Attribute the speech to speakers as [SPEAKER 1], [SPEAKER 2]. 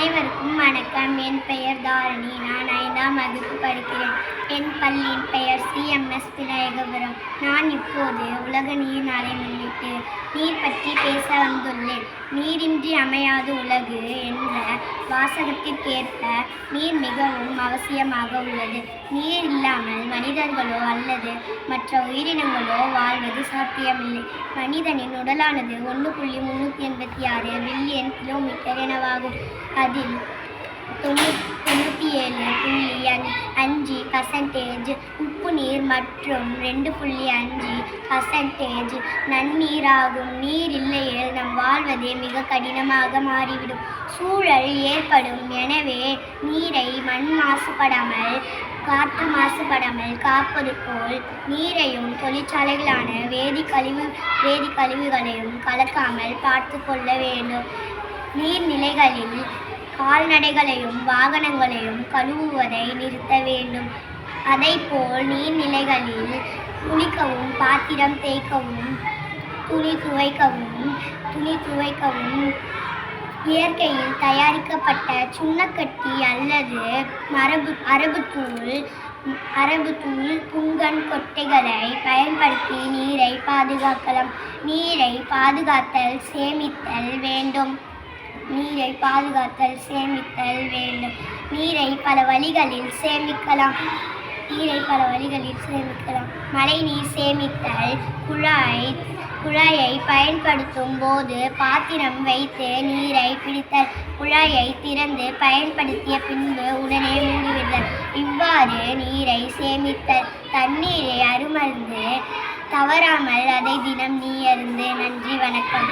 [SPEAKER 1] அனைவருக்கும் வணக்கம். என் பெயர் தாரணி. நான் ஐந்தாம் வகுப்பு படிக்கிறேன். என் பள்ளியின் பெயர் சிஎம்எஸ் விநாயகபுரம் நான் இப்போது உலக நீர் நாளை முன்னிட்டு நீர் பற்றி பேச வந்துள்ளேன். நீரின்றி அமையாது உலகு. வாசகத்திற்கேற்ப நீர் மிகவும் அவசியமாக உள்ளது. நீர் இல்லாமல் மனிதர்களோ அல்லது மற்ற உயிரினங்களோ வாழ்வது சாத்தியமில்லை. மனிதனின் உடலானது ஒன்று புள்ளி முந்நூற்றி எண்பத்தி ஆறு பில்லியன் கிலோமீட்டர் எனவாகும். அதில் தொண்ணூ- தொண்ணூற்றி ஏழு புள்ளி அஞ்சு பர்சன்டேஜ் உப்பு நீர் மற்றும் ரெண்டு புள்ளி அஞ்சு பர்சன்டேஜ் நன்னீராகும் நீர் இல்லையே நம் வாழ்வதே மிக கடினமாக மாறிவிடும். சூழல் ஏற்படும். எனவே நீரை மண் மாசுபடாமல் காற்று மாசுபடாமல் காப்பது போல் நீரையும் தொழிற்சாலைகளான வேதி கழிவு வேதி கழிவுகளையும் கலக்காமல் பார்த்து கொள்ள வேண்டும். நீர்நிலைகளில் கால்நடைகளையும் வாகனங்களையும் கழுவுவதை நிறுத்த வேண்டும். அதைப்போல் நீர்நிலைகளில் குளிக்கவும் பாத்திரம் தேய்க்கவும் துணி துவைக்கவும் துணி துவைக்கவும். இயற்கையில் தயாரிக்கப்பட்ட சுண்ணக்கட்டி அல்லது மரபு அரபுத்தூள் அரபுத்தூள் புங்கன் கொட்டைகளை பயன்படுத்தி நீரை பாதுகாக்கலாம். நீரை பாதுகாத்தல் சேமித்தல் வேண்டும். நீரை பாதுகாத்தல் சேமித்தல் வேண்டும். நீரை பல வழிகளில் சேமிக்கலாம். நீரை பல வழிகளில் சேமிக்கலாம். மழைநீர் சேமித்தல் குழாய் குழாயை பயன்படுத்தும் போது பாத்திரம் வைத்து நீரை பிடித்தல் குழாயை திறந்து பயன்படுத்திய பின்பு உடனே மூடிவிடுதல் இவ்வாறு நீரை சேமித்தல் தண்ணீரை அருமருந்து தவறாமல் அதை தினம் நீ அருந்து நன்றி வணக்கம்.